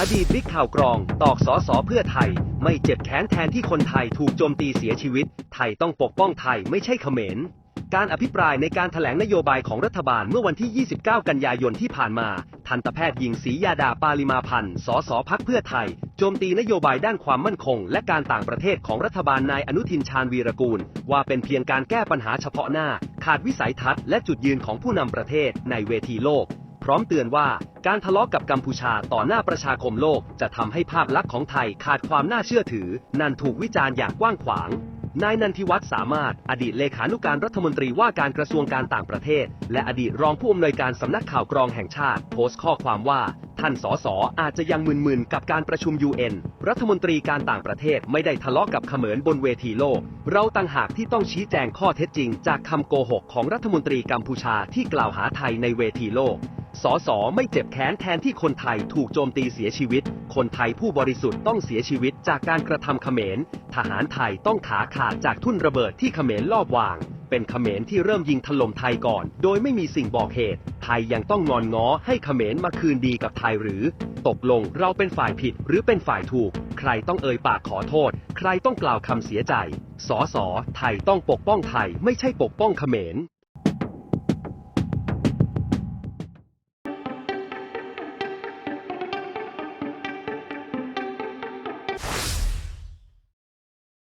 อดีตบิ๊กข่าวกรอง ตอกสอสอเพื่อไทย ไม่เจ็บแค้นแทนที่คนไทยถูกโจมตีเสียชีวิต ไทยต้องปกป้องไทยไม่ใช่เขมร การอภิปรายในการถแถลงนโยบายของรัฐบาลเมื่อวันที่ 29 กันยายนที่ผ่านมา ทันตแพทย์หญิงศรียาดาปาลิมาพันธ์ สสพักเพื่อไทย โจมตีนโยบายด้านความมั่นคง และการต่างประเทศของรัฐบาลนายอนุทินชาญวีรกูล ว่าเป็นเพียงการแก้ปัญหาเฉพาะหน้า ขาดวิสัยทัศน์และจุดยืนของผู้นำประเทศในเวทีโลก พร้อมเตือนว่า การทะเลาะกับกัมพูชาต่อหน้าประชาคมโลกจะทำให้ภาพลักษณ์ของไทยขาดความน่าเชื่อถือ นั่นถูกวิจารณ์อย่างกว้างขวาง นายนันทิวัฒน์สามารถ อดีตเลขานุการรัฐมนตรีว่าการกระทรวงการต่างประเทศ และอดีตรองผู้อำนวยการสำนักข่าวกรองแห่งชาติ โพสต์ข้อความว่า ท่านสสอาจจะยังมึนๆกับการประชุม UN รัฐมนตรีการต่างประเทศไม่ได้ทะเลาะกับเขมรบนเวทีโลก เราต่างหากที่ต้องชี้แจงข้อเท็จจริง จากคำโกหกของรัฐมนตรีกัมพูชาที่กล่าวหาไทยในเวทีโลก สอสอไม่เจ็บแค้นแทนที่คนไทยถูกโจมตีเสียชีวิต คนไทยผู้บริสุทธิ์ต้องเสียชีวิตจากการกระทำเขมร ทหารไทยต้องขาขาดจากทุ่นระเบิดที่เขมรลอบวาง เป็นเขมรที่เริ่มยิงถล่มไทยก่อน โดยไม่มีสิ่งบอกเหตุ ไทยยังต้องงอนง้อให้เขมรมาคืนดีกับไทยหรือ ตกลงเราเป็นฝ่ายผิดหรือเป็นฝ่ายถูก ใครต้องเอ่ยปากขอโทษ ใครต้องกล่าวคำเสียใจสอสอไทยต้องปกป้องไทยไม่ใช่ปกป้องเขมร